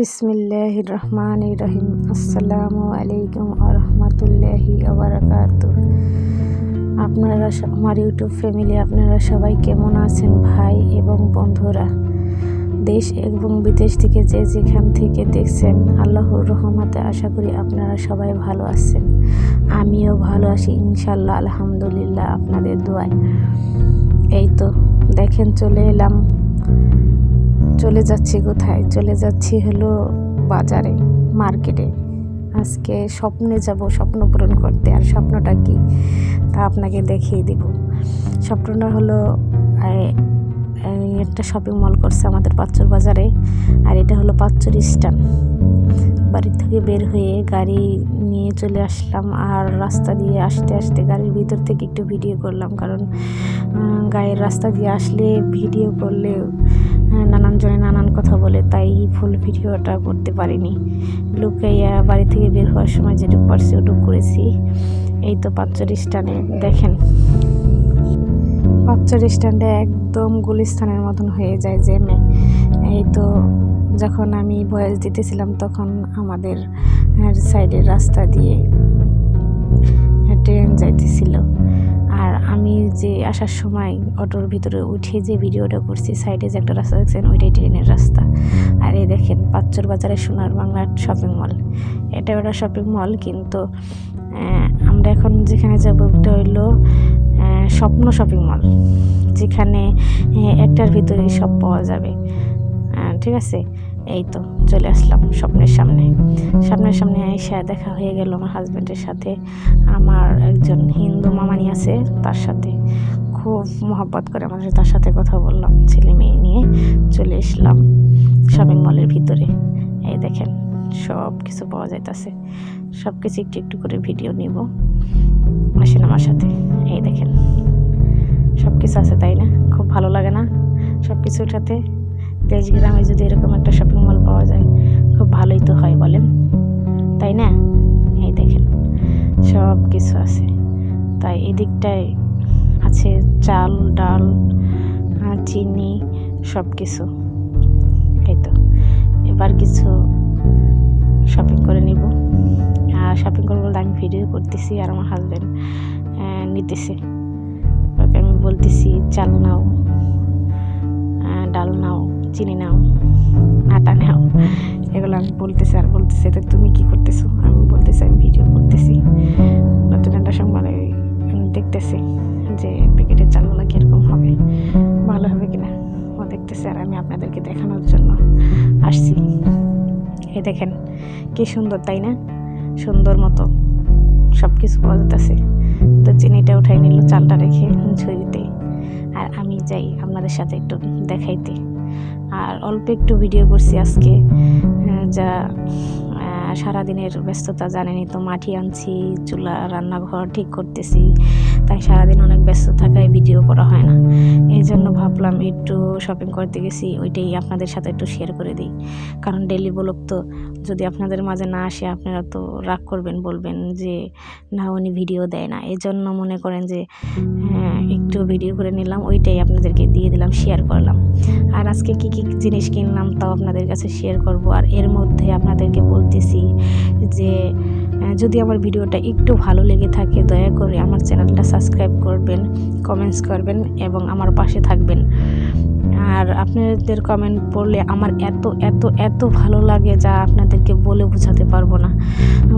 বিসমিল্লাহ রহমান রহিম। আসসালামু আলাইকুম আরহামতুল্লাহি আবরাকাত আপনারা আমার ইউটিউব ফ্যামিলি, আপনারা সবাই কেমন আছেন ভাই এবং বন্ধুরা? দেশ এবং বিদেশ থেকে যে যেখান থেকে দেখছেন, আল্লাহর রহমতে আশা করি আপনারা সবাই ভালো আছেন। আমিও ভালো আছি ইনশাল্লাহ আলহামদুলিল্লাহ, আপনাদের দোয়ায়। এই তো, দেখেন, চলে এলাম চলে যাচ্ছি কোথায়? চলে যাচ্ছি হলো বাজারে, মার্কেটে। আজকে স্বপ্নে যাব, স্বপ্ন পূরণ করতে। আর স্বপ্নটা কি? তা আপনাকে দেখিয়ে দিব। স্বপ্নটা হলো একটা শপিং মল করছে আমাদের পাঁচচর বাজারে। আর এটা হলো পাঁচচর স্ট্যান্ড। বাড়ি থেকে বের হয়ে গাড়ি নিয়ে চলে আসলাম। আর রাস্তা দিয়ে আসতে আসতে গাড়ির ভিতর থেকে একটু ভিডিও করলাম। কারণ গায়ের রাস্তা দিয়ে আসলে ভিডিও করলে আহ, নানান জনে নানান কথা বলে তাই ফুল ভিডিওটা করতে পারিনি। লুকাইয়া বাড়ি থেকে বের হওয়ার সময় যেটুকু পারছি ওটুকু করেছি। এই তো পাঁচচর স্ট্যান্ডে দেখেন। পাঁচচর স্ট্যান্ডে একদম গুলিস্তানের মতন হয়ে যায় জেমে এই তো যখন আমি বয়স দিতেছিলাম তখন আমাদের সাইডের রাস্তা দিয়ে ট্রেন যাইতেছিল। আমি যে আসার সময় অটোর ভিতরে উঠে যে ভিডিওটা করছি, সাইডে যে একটা রাস্তা দেখছেন, ওইটাই ট্রেনের রাস্তা। আর এই দেখেন, পাঁচচর বাজারে সোনার বাংলার শপিং মল এটা ওটা শপিং মল কিন্তু আমরা এখন যেখানে যাব ওটা হইল স্বপ্ন শপিং মল যেখানে একটার ভিতরেই সব পাওয়া যাবে। ঠিক আছে? এই তো চলে আসলাম স্বপ্নের সামনে। সামনের সামনে এসে দেখা হয়ে গেল আমার হাজব্যান্ডের সাথে। আমার একজন হিন্দু মামানি আছে তার সাথে। খুব মহব্বত করে আমার তার সাথে কথা বললাম ছেলে মেয়ে নিয়ে। চলে এসলাম শপিং মলের ভিতরে। এই দেখেন সব কিছু পাওয়া যাইতাছে। সব কিছু একটু একটু করে ভিডিও নিব। আসেন আমার সাথে। এই দেখেন সব কিছু আছে, তাই না? খুব ভালো লাগে না সব কিছুর সাথে? দেশ গ্রামে যদি এরকম একটা শপিং মল পাওয়া যায়, খুব ভালোই তো হয় বলেন। তাই না? এই দেখেন, সব কিছু আছে। তাই এদিকটায় আছে চাল, ডাল চিনি, সব কিছু। এই তো, এবার কিছু শপিং করে নিব। আর শপিং করব বলতে আমি ভিডিও করতেছি আর আমার হাজব্যান্ড নিতেছে। আমি বলতেছি, চাল নাও। ডাল নাও চিনি নাও আটা নাও এগুলো আমি বলতেছি আর বলতেছি তো তুমি কি করতেছো? আমি বলতেছি, আমি ভিডিও করতেছি। নতুন একটা সংবাদে দেখতেছি যে প্যাকেটের চালগুলো কীরকম হবে, ভালো হবে কিনা। ও দেখতেছে আর আমি আপনাদেরকে দেখানোর জন্য আসছি। এই দেখেন, কি সুন্দর, তাই না? সুন্দর মতো সব কিছু পাওয়া যেতেছে তো চিনিটা উঠাই নিল, চালটা রেখে ঝুড়িতে আর আমি যাই আপনাদের সাথে একটু দেখাইতে। আর অল্প একটু ভিডিও করছি আজকে যা সারাদিনের ব্যস্ততা জানেনই তো মাটি আনছি চুলা রান্নাঘর ঠিক করতেছি তাই সারাদিন অনেক ব্যস্ত থাকায় ভিডিও করা হয় না। এই জন্য ভাবলাম একটু শপিং করতে গেছি ওইটাই আপনাদের সাথে একটু শেয়ার করে দিই। কারণ ডেলি ব্লগ তো যদি আপনাদের মাঝে না আসে আপনারা তো রাগ করবেন বলবেন যে না উনি ভিডিও দেয় না। এই জন্য মনে করেন যে হ্যাঁ, একটু ভিডিও করে নিলাম, ওইটাই আপনাদেরকে দিয়ে দিলাম শেয়ার করলাম। আর আজকে কি কি জিনিস কিনলাম তাও আপনাদের কাছে শেয়ার করব। আর এর মধ্যে আপনাদেরকে বলতেছি যে যদি আমার ভিডিওটা একটু ভালো লেগে থাকে, দয়া করে আমার চ্যানেলটা সাবস্ক্রাইব করবেন কমেন্টস করবেন এবং আমার পাশে থাকবেন। আর আপনাদের কমেন্ট পড়লে আমার এত এত এত ভালো লাগে যা আপনাদেরকে বলে বোঝাতে পারব না।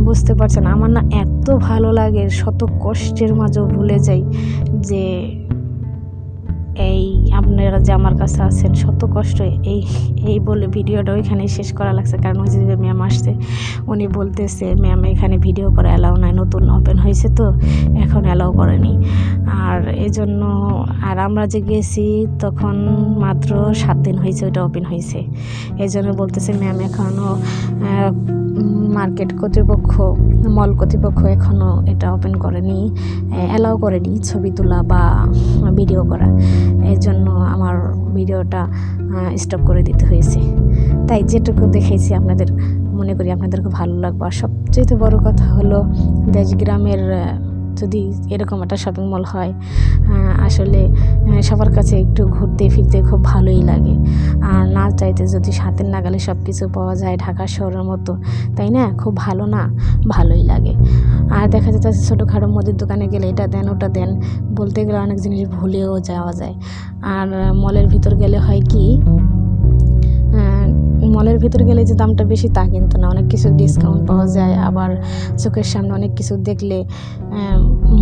বুঝতে পারছেন? আমার না এত ভালো লাগে, শত কষ্টের মাঝেও ভুলে যাই যে আপনারা যে আমার কাছে আছেন, শত কষ্ট এই এই বলে ভিডিওটা ওইখানেই শেষ করা লাগছে। কারণ ওই যে ম্যাম আসছে, উনি বলতেছে, ম্যাম, এখানে ভিডিও করা অ্যালাউ নাই, নতুন ওপেন হয়েছে তো, এখন অ্যালাউ করেনি। আর এই জন্য আর আমরা যে গেছি, তখন মাত্র সাত দিন হয়েছে, ওইটা ওপেন হয়েছে। এই জন্য বলতেছে, ম্যাম এখনও মার্কেট কর্তৃপক্ষ মল কর্তৃপক্ষ এখনও এটা ওপেন করেনি অ্যালাউ করেনি ছবি তোলা বা ভিডিও করা। এর জন্য আমার ভিডিওটা স্টপ করে দিতে হয়েছে। তাই যেটুকু দেখেছি আপনাদের মনে করি আপনাদেরকে ভালো লাগবে। আর সবচেয়ে বড় কথা হলো দেশ গ্রামের আহ, যদি এরকম একটা শপিং মল হয় আসলে সবার কাছে একটু ঘুরতে ফিরতে খুব ভালোই লাগে। আর না চাইতে যদি হাতের নাগালে সব কিছু পাওয়া যায় ঢাকা শহরের মতো, তাই না? খুব ভালো না? ভালোই লাগে। আর দেখা যাচ্ছে ছোটোখাটো মুদির দোকানে গেলে এটা দেন, ওটা দেন, বলতে গেলে অনেক জিনিস ভুলেও যাওয়া যায়। আর মলের ভিতর গেলে হয় কি মলের ভিতর গেলে যে দামটা বেশি তা কিন্তু না। অনেক কিছু ডিসকাউন্ট পাওয়া যায় আবার চোখের সামনে অনেক কিছু দেখলে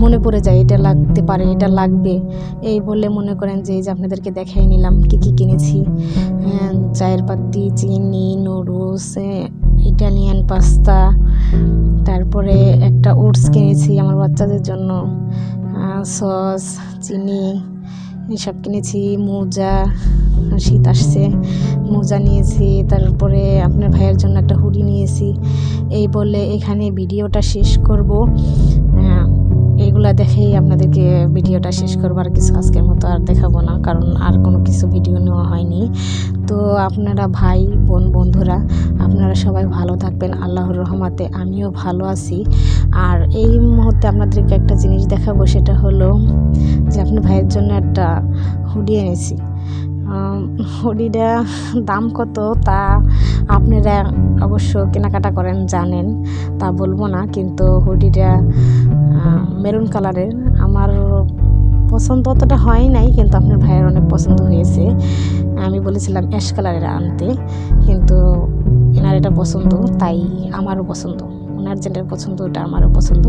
মনে পড়ে যায় এটা লাগতে পারে এটা লাগবে। এই বলে মনে করেন যে এই যে আপনাদেরকে দেখাই নিলাম কী কী কিনেছি। আহ, চায়ের পাতি চিনি নুডলস ইটালিয়ান পাস্তা তারপরে একটা ওটস কিনেছি আমার বাচ্চাদের জন্য সস চিনি। এসব কিনেছি, মোজা, শীত আসছে, মোজা নিয়েছি, তারপরে আপনার ভাইয়ের জন্য একটা হুডি নিয়েছি। এই বলে এখানে ভিডিওটা শেষ করব। এগুলা দেখেই আপনাদেরকে ভিডিওটা শেষ করবার কিছু আজকের মতো আর দেখাবো না, কারণ আর কোনো কিছু ভিডিও নেওয়া হয়নি। তো আপনারা ভাই, বোন, বন্ধুরা, আপনারা সবাই ভালো থাকবেন, আল্লাহর রহমাতে আমিও ভালো আছি। আর এই মুহূর্তে আপনাদেরকে একটা জিনিস দেখাবো, সেটা হলো যে আপনি ভাইয়ের জন্য একটা হুডি এনেছি। হুডিটা দাম কত তা আপনারা অবশ্য কেনাকাটা করেন, জানেন, তা বলব না, কিন্তু হুডিটা মেরুন কালারের। আমার পছন্দ অতটা হয় নাই, কিন্তু আপনার ভাইয়ের অনেক পছন্দ হয়েছে। আমি বলেছিলাম অ্যাশ কালারের আনতে, কিন্তু এনার এটা পছন্দ, তাই আমারও পছন্দ। ওনার যেটা পছন্দ, ওটা আমারও পছন্দ।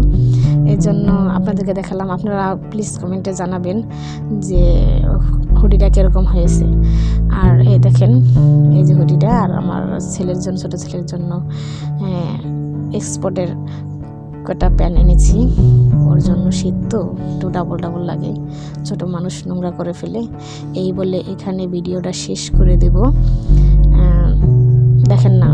এই জন্য আপনাদেরকে দেখালাম, আপনারা প্লিজ কমেন্টে জানাবেন যে হুডিটা কীরকম হয়েছে? আর এই দেখেন, এই যে হুডিটা আর আমার ছেলের জন্য, ছোটো ছেলের জন্য এক্সপোর্টের কটা প্যান এনেছি। ওর জন্য শীত তো, একটু ডাবল ডাবল লাগে। ছোট মানুষ নোংরা করে ফেলে। এই বলে এখানে ভিডিওটা শেষ করে দেব। দেখেন না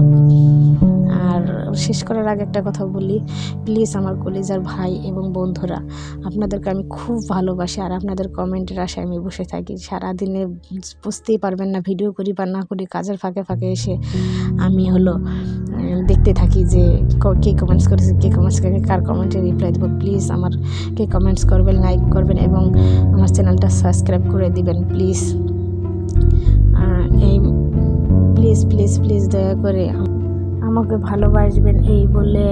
শেষ করার আগে একটা কথা বলি। প্লিজ আমার কলিজার ভাই এবং বন্ধুরা, আপনাদেরকে আমি খুব ভালোবাসি আর আপনাদের কমেন্টের আশায় আমি বসে থাকি। সারাদিনে বুঝতেই পারবেন না ভিডিও করি বা না করি, কাজের ফাঁকে ফাঁকে এসে আমি হলো দেখতে থাকি যে কে কমেন্টস করেছে, কে কমেন্টস করে কার কমেন্টে রিপ্লাই দেবো। প্লিজ আমার কে কমেন্টস করবেন লাইক করবেন এবং আমার চ্যানেলটা সাবস্ক্রাইব করে দিবেন প্লিজ এই প্লিজ প্লিজ প্লিজ দয়া করে আমাকে ভালোবাসবেন এই বলে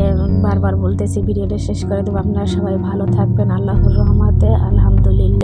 বারবার বলতেছি, ভিডিওটা শেষ করে দেবো। আপনারা সবাই ভালো থাকবেন, আল্লাহর রহমতে, আলহামদুলিল্লাহ।